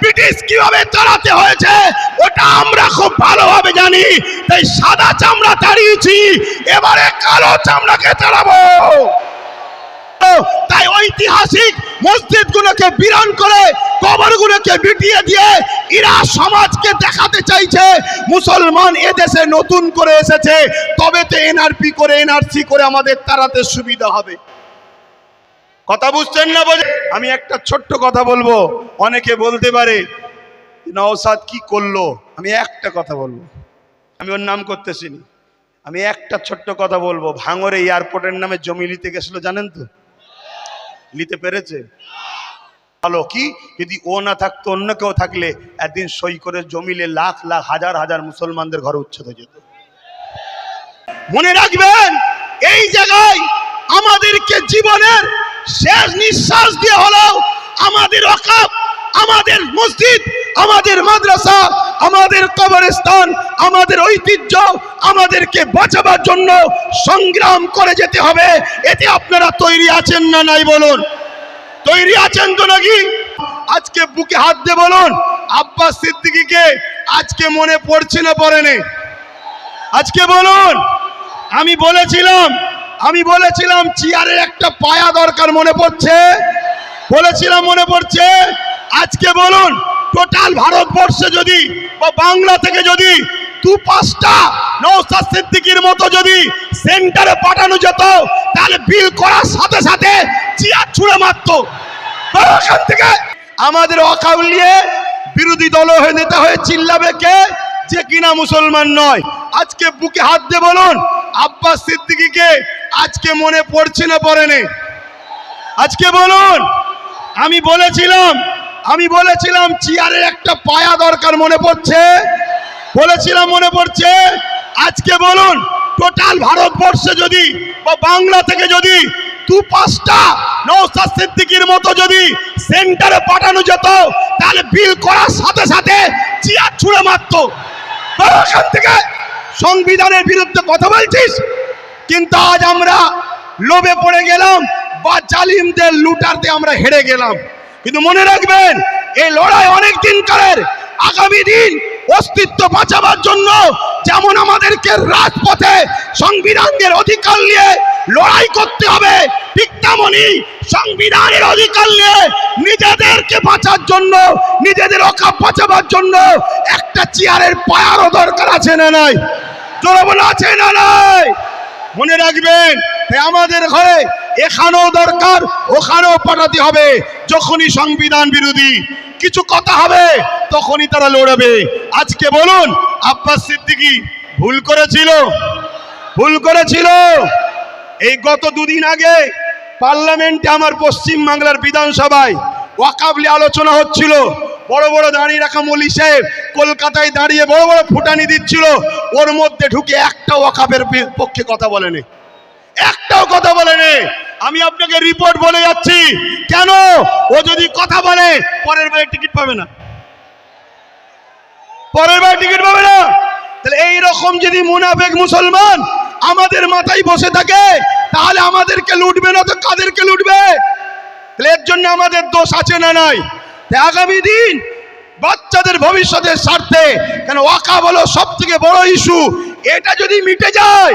British কীভাবে তাড়াতে হয়েছে, ওটা আমরা খুব ভালোভাবে জানি। তাই সাদা চামড়া তাড়িয়েছি, এবারে কালো চামড়াকে তাড়াবো। তাই ঐতিহাসিক মসজিদগুলোকে বিরান করে, কবরগুলোকে বিটিয়ে দিয়ে এরা সমাজকে দেখাতে চাইছে। মুসলমান এদেশে নতুন করে এসেছে, তবে তো এনআরপি করে, এনআরসি করে আমাদের তাড়াতে সুবিধা হবে। কথা বুঝছেন না বোঝে আমি একটা ছোট্ট কথা বলব, অনেকে বলতে পারে নওসাদ কি করল? আমি একটা কথা বলব। আমি ওর নাম করতেছিনি। আমি একটা ছোট্ট কথা বলব ভাঙরে এয়ারপোর্টের নামে জমি নিতে গেছিল, জানেন তো? নিতে পেরেছে? ভালো, কি? যদি ও না থাকতো, অন্য কেউ থাকলে একদিন সই করে জমিলে লাখ লাখ, হাজার হাজার মুসলমানদের ঘরে উচ্ছেদ হয়ে যেত। মনে রাখবেন, এই জায়গায় আমাদেরকে জীবনের শেষ নিঃশ্বাস দিয়ে হলেও আমাদের অকাপ আমাদের মসজিদ, আমাদের মাদ্রাসা, আমাদের কবরস্থান, আমাদের ঐতিহ্য, আমাদেরকে বাঁচাবার জন্য সংগ্রাম করে যেতে হবে। এতে আপনারা তৈরি আছেন না নাই বলুন? তৈরি আছেন তো নাকি? আজকে বুকে হাত দিয়ে বলুন আব্বাস সিদ্দিকীকে আজকে মনে পড়ছে না পড়েনি আজকে বলুন, আমি বলেছিলাম আমি বলেছিলাম চেয়ারের একটা পায়া দরকার মনে পড়ছে। বলেছিলাম মনে পড়ছে। আজকে বলুন, টোটাল ভারতবর্ষে যদি বা বাংলা থেকে যদি দু পাঁচটা নৌসাদ সিদ্দিকির মতো যদি সেন্টারে পাঠানো যেত, তাহলে বিল করার সাথে সাথে চেয়ার ছুঁড়ে মারতো। এখান থেকে। আমাদের অকাউলিয়ে বিরোধী দল হয়ে নেতা হয়ে চিল্লাবে কে? যে কিনা মুসলমান নয়। আজকে বুকে হাত দিয়ে বলুন, আব্বাস সিদ্দিকীকে আজকে মনে পড়ছে না পড়েনি? আজকে বলুন, আমি বলেছিলাম আমি বলেছিলাম চেয়ারের একটা পায়া দরকার মনে পড়ছে। বলেছিলাম মনে পড়ছে। আজকে বলুন, টোটাল ভারতবর্ষে যদি বা বাংলা থেকে যদি দু পাঁচটা নৌসাদ সিদ্দিকির মতো যদি সেন্টারে পাঠানো যেত, তাহলে বিল করার সাথে সাথে চেয়ার ছুঁড়ে মারতো। থেকে সংবিধানের বিরুদ্ধে কথা বলছিস? কিন্তু আজ আমরা লোভে পড়ে গেলাম, বা জালিমদের লুটারতে আমরা হেরে গেলাম। কিন্তু মনে রাখবেন, এই লড়াই অনেক দিনকারের আগামী দিন অস্তিত্ব বাঁচাবার জন্য যেমন আমাদেরকে রাজপথে সংবিধানের অধিকার নিয়ে লড়াই করতে হবে, ঠিক তেমনই সংবিধানের অধিকার নিয়ে নিজেদেরকে বাঁচার জন্য, নিজেদের অকাপ বাঁচাবার জন্য একটা চেয়ারের পায়ারও দরকার আছে না নাই? জোরে বলে আছে না নাই? মনে রাখবেন আমাদের ঘরে এখানেও দরকার, ওখানেও পাঠাতে হবে, যখনই সংবিধান বিরোধী কিছু কথা হবে, তখনই তারা লড়াবে। আজকে বলুন, আব্বাস সিদ্দিকি ভুল করেছিল? ভুল করেছিল? এই গত দুদিন আগে পার্লামেন্টে আমার পশ্চিম বাংলার বিধানসভায় ওয়াকাবলি আলোচনা হচ্ছিল। বড় বড় দাঁড়িয়ে রাখা মলি সাহেব কলকাতায় দাঁড়িয়ে বড় বড় ফুটানি দিচ্ছিল। ওর মধ্যে ঢুকে একটা ওয়াকাবের পক্ষে কথা বলেনি। একটাও কথা বলেনি। আমি আপনাকে রিপোর্ট বলে যাচ্ছি। কেন? ও যদি কথা বলে, পরের বারে টিকিট পাবে না। পরের বার টিকিট পাবে না। তাহলে এই রকম যদি মুনাফেক মুসলমান আমাদের মাথায় বসে থাকে, তাহলে আমাদেরকে লুটবে না তো কাদেরকে লুটবে? তাহলে এর জন্য আমাদের দোষ আছে না নাই? আগামী দিন বাচ্চাদের ভবিষ্যতের স্বার্থে, কেন ওয়াকা বলো সব থেকে বড় ইস্যু এটা যদি মিটে যায়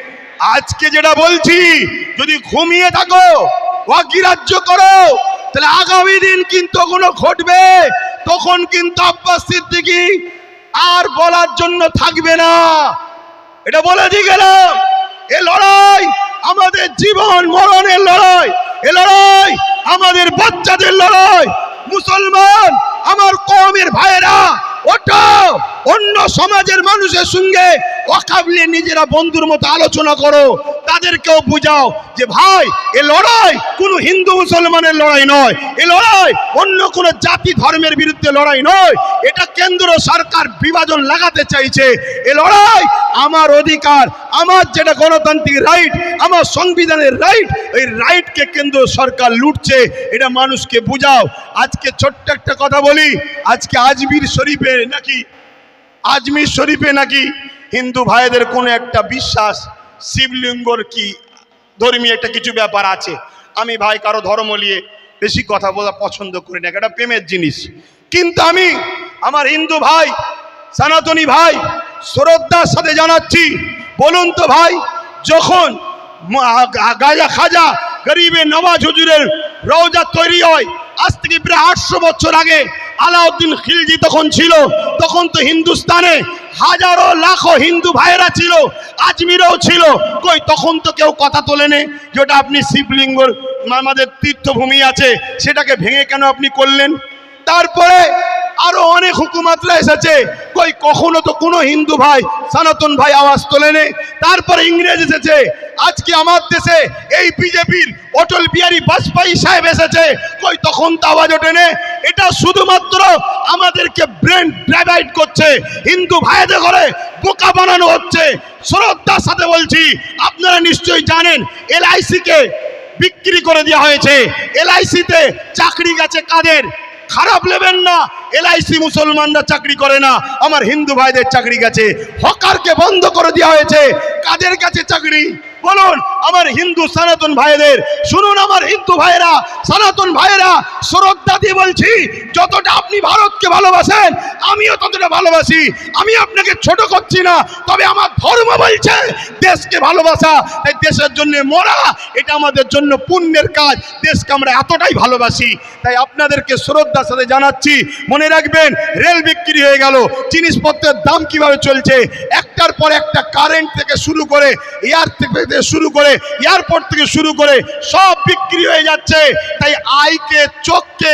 আজকে যেটা বলছি, যদি ঘুমিয়ে থাকো, অগ্রাহ্য করো, তাহলে আগামী দিন কিন্তু কোনো ঘটবে, তখন কিন্তু আব্বাস সিদ্দিকী আর বলার জন্য থাকবে না। এটা বলে দিয়ে গেলাম, এ লড়াই আমাদের জীবন, মরণের লড়াই, এ লড়াই আমাদের বাচ্চাদের লড়াই, মুসলমান, আমার কমের ভাইয়েরা ওটা অন্য সমাজের মানুষের সঙ্গে অকাবলে নিজেরা বন্ধুর মতো আলোচনা করো। তাদেরকেও বুঝাও যে ভাই, এ লড়াই কোনো হিন্দু মুসলমানের লড়াই নয়। এ লড়াই অন্য কোনো জাতি ধর্মের বিরুদ্ধে লড়াই নয়। এটা কেন্দ্র সরকার বিভাজন লাগাতে চাইছে। এ লড়াই আমার অধিকার, আমার যেটা গণতান্ত্রিক রাইট, আমার সংবিধানের রাইট, এই রাইটকে কেন্দ্র সরকার লুটছে। এটা মানুষকে বুঝাও। আজকে ছোট্ট একটা কথা বলি, আজকে আজমির শরীফে নাকি, আজমির শরীফে নাকি হিন্দু ভাইদের কোনো একটা বিশ্বাস শিবলিঙ্গর কি ধর্মীয় একটা কিছু ব্যাপার আছে? আমি ভাই কারও ধর্ম নিয়ে বেশি কথা বলা পছন্দ করি না, এটা প্রেমের জিনিস। কিন্তু আমি আমার হিন্দু ভাই, সনাতনী ভাই, শ্রদ্ধার সাথে জানাচ্ছি, বলুন তো ভাই, যখন গাজা খাজা গরিবে নওয়াজ হুজুরের রওজা তৈরি হয় আজ থেকে প্রায় আটশো বছর আগে আলাউদ্দিন খিলজি তখন ছিল, তখন তো হিন্দুস্তানে হাজারো লাখো হিন্দু ভাইয়েরা ছিল, আজমিরেও ছিল। কই, তখন তো কেউ কথা তোলেনি যেটা আপনি শিবলিঙ্গর আমাদের তীর্থভূমি আছে, সেটাকে ভেঙে কেন আপনি করলেন? তারপরে আরও অনেক হুকুমাতরা এসেছে। কই, কখনো তো কোনো হিন্দু ভাই, সনাতন ভাই আওয়াজ তোলেনি? তারপরে ইংরেজ এসেছে। আজকে আমার দেশে এই বিজেপির অটল বিহারী বাজপেয়ী সাহেব এসেছে। কই, তখন তো আওয়াজ ওঠেনে? এটা শুধুমাত্র আমাদেরকে ব্রেন ড্রাইভাইড করছে। হিন্দু ভাইদের ঘরে বোকা বানানো হচ্ছে। শ্রদ্ধার সাথে বলছি, আপনারা নিশ্চয়ই জানেন, এলআইসিকে বিক্রি করে দেওয়া হয়েছে। এলআইসিতে চাকরি গেছে কাদের? খারাপ নেবেন না। এলআইসি মুসলমানরা চাকরি করে না। আমার হিন্দু ভাইদের চাকরি গেছে। হকারকে বন্ধ করে দেওয়া হয়েছে। কাদের কাছে চাকরি? বলুন, আমার হিন্দু সনাতন ভাইদের, শুনুন আমার হিন্দু ভাইয়েরা, সনাতন ভাইয়েরা, শ্রদ্ধা দিয়ে বলছি, যতটা আপনি ভারতকে ভালোবাসেন, আমিও ততটা ভালোবাসি। আমি আপনাকে ছোট করছি না, তবে আমার ধর্ম বলছে, দেশকে ভালোবাসা, তাই দেশের জন্য মরা, এটা আমাদের জন্য পুণ্যের কাজ, দেশকে আমরা এতটাই ভালোবাসি। তাই আপনাদেরকে শ্রদ্ধার সাথে জানাচ্ছি, মনে রাখবেন, রেল বিক্রি হয়ে গেল, জিনিসপত্রের দাম কীভাবে চলছে একটার পর একটা কারেন্ট থেকে শুরু করে এয়ার থেকে শুরু করে এয়ারপোর্ট থেকে শুরু করে সব বিক্রি হয়ে যাচ্ছে। তাই আইকে, চোখকে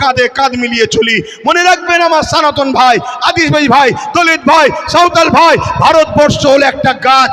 কাঁধে কাঁধ মিলিয়ে চলি। মনে রাখবেন আমার সনাতন ভাই, আদিবাসী ভাই, দলিত ভাই, সাঁওতাল ভাই, ভারতবর্ষ হলো একটা গাছ।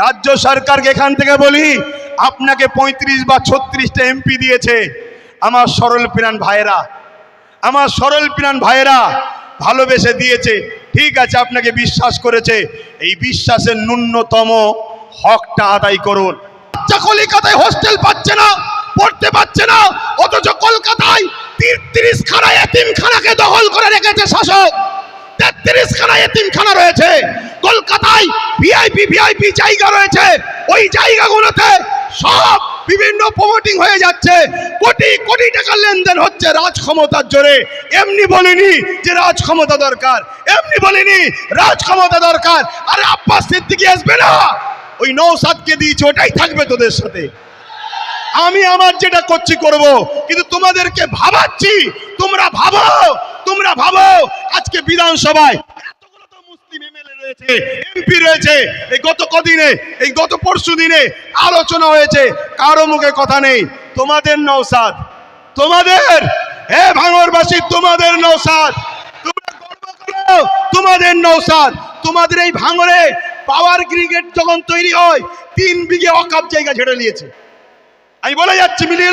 রাজ্য সরকারকে এখান থেকে বলি, আপনাকে পঁয়ত্রিশ বা ছত্রিশটা এমপি দিয়েছে। আমার সরল প্রাণ ভাইয়েরা, আমার সরল প্রাণ ভাইয়েরা ভালোবেসে দিয়েছে। ঠিক আছে, আপনাকে বিশ্বাস করেছে। এই বিশ্বাসের ন্যূনতম হকটা আদায় করুন। বাচ্চা কলিকাতায় হোস্টেল পাচ্ছে না, পড়তে পাচ্ছে না, অথচ কলকাতায় তিরিশ খানা এতিমখানাকে দখল করে রেখেছে শাসক। তেত্রিশ খানা এতিমখানা রয়েছে। কলকাতায় ভিআইপি ভিআইপি জায়গা রয়েছে। ওই জায়গাগুলোতে সব বিভিন্ন প্রমোটিং হয়ে যাচ্ছে। কোটি কোটি টাকার লেনদেন হচ্ছে রাজ ক্ষমতার জোরে। এমনি বলিনি যে রাজ ক্ষমতা দরকার। এমনি বলিনি রাজ ক্ষমতা দরকার। আরে আব্বাস সিদ্দিকি আসবে না। ওই নৌসাদকে দিয়েছে, ওটাই থাকবে তোদের সাথে। আমি আমার যেটা করছি, করব। কিন্তু তোমাদেরকে ভাবাচ্ছি। তোমরা ভাবো তোমরা ভাবো। আজকে বিধানসভায় রয়েছে এমপি রয়েছে। এই গত কদিনে, এই গত পরশু দিনে আলোচনা হয়েছে, কারও মুখে কথা নেই। তোমাদের নৌসাদ তোমাদের, হে ভাঙরবাসী, তোমাদের নৌসাদ তোমরা তোমাদের নৌসাদ তোমাদের এই ভাঙরে পাওয়ার ক্রিকেট যখন তৈরি হয়, তিন বিঘে অকাপ জায়গা ছেড়ে নিয়েছে। আমি বলে যাচ্ছি, মিলিয়ে।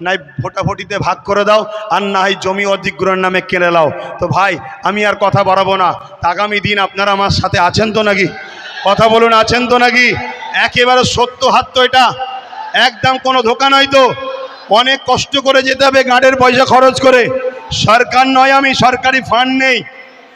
নাই ভোটাভুটিতে ভাগ করে দাও আর না হয় জমি অধিগ্রহণ নামে কেড়ে লাও তো ভাই, আমি আর কথা বাড়াবো না। আগামী দিন আপনারা আমার সাথে আছেন তো নাকি? কথা বলুন, আছেন তো নাকি? একেবারে সত্য হাত তো এটা। একদম কোনো ধোকা নয় তো। অনেক কষ্ট করে যেতে হবে গাঁটের পয়সা খরচ করে। সরকার নয় আমি, সরকারি ফান্ড নেই।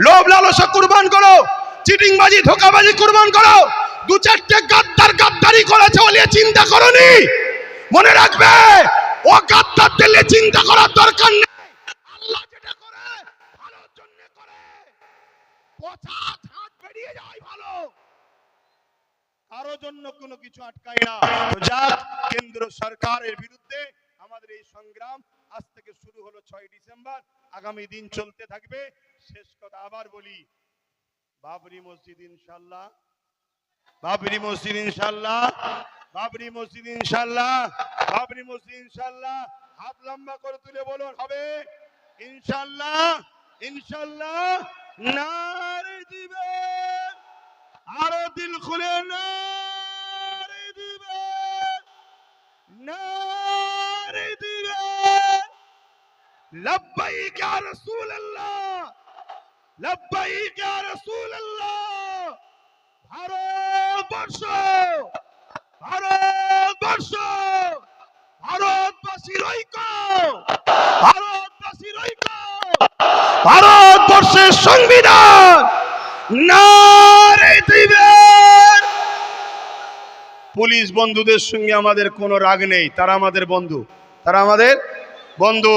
লোভ লালসা কুরবান করো। চিটিংবাজি, ধোকাবাজি কুরবান করো। দু চারটে গাদ্দার গাদ্দারি করেছে বলে চিন্তা করনি। মনে রাখবে ও গাদ্দার দিলে চিন্তা করার দরকার নেই। আল্লাহ যেটা করে, ভালোর জন্য করে। পচা ঝাঁট বেরিয়ে যায় ভালো। কারও জন্য কোনো কিছু আটকায় না। তো যাক, কেন্দ্র সরকারের বিরুদ্ধে আমাদের এই সংগ্রাম আজ থেকে শুরু হলো ছয় ডিসেম্বর। আগামী দিন চলতে থাকবে। শেষ কথা আবার বলি, বাবরি মসজিদ ইনশাল্লাহ বাবরি মসজিদ ইনশাল্লাহ বাবরি মসজিদ ইনশাল্লাহ বাবরি মসজিদ ইনশাল্লাহ হাত লম্বা করে তুলে বলুন, হবে? ইনশাল্লাহ ইনশাল্লাহ নারে দিবে, আরও দিল খুলে নারে দিবে নারে দিবে। লব্বাইক ইয়া রাসূলুল্লাহ। ভারতবর্ষ ভারতবর্ষ ভারতবর্ষের সংবিধান দিবেন। পুলিশ বন্ধুদের সঙ্গে আমাদের কোনো রাগ নেই, তারা আমাদের বন্ধু, তারা আমাদের বন্ধু।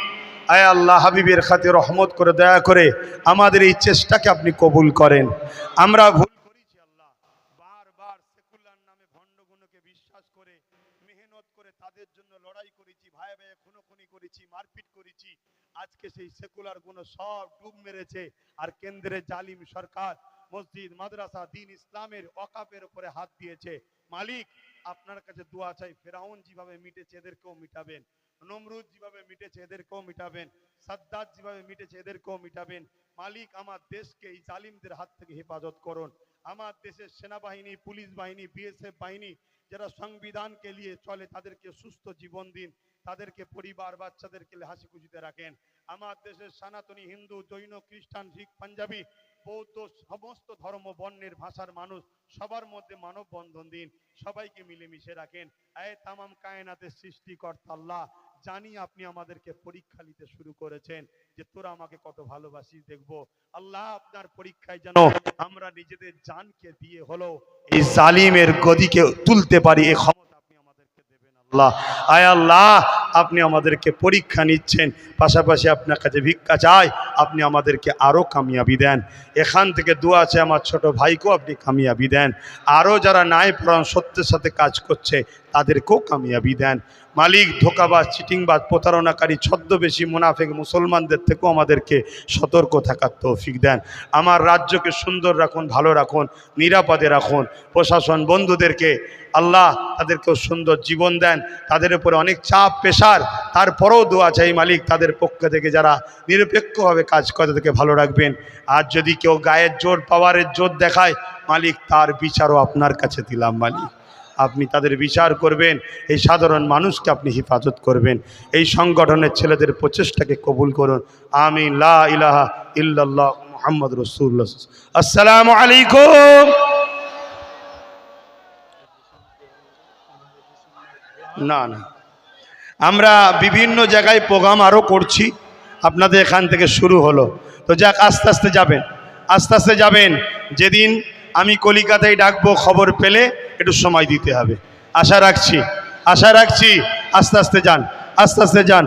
আয় আল্লাহ হাবিবের খাতে রহমত করে, দয়া করে আমাদের এই চেষ্টাকে আপনি কবুল করেন। আমরা ভুল করেছি আল্লাহ বারবার সেকুলার নামে বিশ্বাস করে, মেহনত করে তাদের জন্য লড়াই করেছি খুনোখুনি করেছি, মারপিট করেছি। আজকে সেই সেকুলার সব মেরেছে আর কেন্দ্রের জালিম সরকার, মসজিদ, মাদ্রাসা ইসলামের হাত দিয়েছে। মালিক, আপনার কাছে দোয়া চাই, ফেরাউন যেভাবে মিটেছে এদেরকেও মিটাবেন। নমরুদ যেভাবে মিটেছে এদেরকেও মিটাবেন, সাদ্দাত যেভাবে মিটেছে এদেরকেও মিটাবেন, মালিক আমার দেশকে এই জালিমদের হাত থেকে হেফাজত করুন। আমার দেশের সেনাবাহিনী, পুলিশ বাহিনী, বিএসএফ বাহিনী, যারা সংবিধানকে নিয়ে চলে, তাদেরকে সুস্থ জীবন দিন, তাদেরকে পরিবার, বাচ্চাদেরকে হাসি খুশিতে রাখেন। আমার দেশের সনাতনী, হিন্দু, জৈন, খ্রিস্টান, শিখ, পাঞ্জাবি, বৌদ্ধ, সমস্ত ধর্ম, বর্ণের ভাষার মানুষ, সবার মধ্যে মানব বন্ধন দিন, সবাইকে মিলেমিশে রাখেন। এ তামাম কায়নাতের সৃষ্টিকর্তা আল্লাহ জানি আপনি আমাদেরকে পরীক্ষা নিতে শুরু করেছেন যে তোরা আমাকে কত ভালোবাসিস দেখব। আল্লাহ আপনার পরীক্ষায় যেন আমরা নিজেদের জানকে দিয়ে হলো এই জালিমের গদিকে তুলতে পারি এ ক্ষমতা আপনি আমাদেরকে দেবেন আল্লাহ। আয় আল্লাহ আপনি আমাদেরকে পরীক্ষা নিচ্ছেন, পাশাপাশি আপনার কাছে ভিক্ষা চাই, আপনি আমাদেরকে আরও কামিয়াবি দেন। এখান থেকে দোয়া আছে আমার ছোট ভাইকেও আপনি কামিয়াবি দেন। আরও যারা নাই প্রাণ সত্যের সাথে কাজ করছে, তাদেরকেও কামিয়াবি দেন। মালিক, ধোকাবাজ, চিটিংবাজ, প্রতারণাকারী, ছদ্মবেশী, মুনাফেক, মুসলমানদের থেকেও আমাদেরকে সতর্ক থাকার তৌফিক দেন। আমার রাজ্যকে সুন্দর রাখুন, ভালো রাখুন, নিরাপদে রাখুন। প্রশাসন বন্ধুদেরকে, আল্লাহ তাদেরকেও সুন্দর জীবন দেন। তাদের উপরে অনেক চাপ পেশার তারপরেও দোয়া চাই মালিক তাদের পক্ষ থেকে যারা নিরপেক্ষভাবে কাজ করে তাদেরকে ভালো রাখবেন। আর যদি কেউ গায়ের জোর, পাওয়ারের জোর দেখায়, মালিক তার বিচারও আপনার কাছে দিলাম মালিক। আপনি তাদের বিচার করবেন, এই সাধারণ মানুষকে আপনি হেফাজত করবেন। এই সংগঠনের ছেলেদের প্রচেষ্টাকে কবুল করুন। আমি লা ইলাহা ইল্লাল্লাহ মোহাম্মদ রসুল্লাহ আসসালামু আলাইকুম। না না। আমরা বিভিন্ন জায়গায় প্রোগ্রাম আরও করছি। আপনাদের এখান থেকে শুরু হলো। তো যাক, আস্তে আস্তে যাবেন। আস্তে আস্তে যাবেন। যেদিন আমি কলিকাতায় ডাকবো খবর পেলে একটু সময় দিতে হবে। আশা রাখছি আশা রাখছি। আস্তে আস্তে যান, আস্তে আস্তে যান।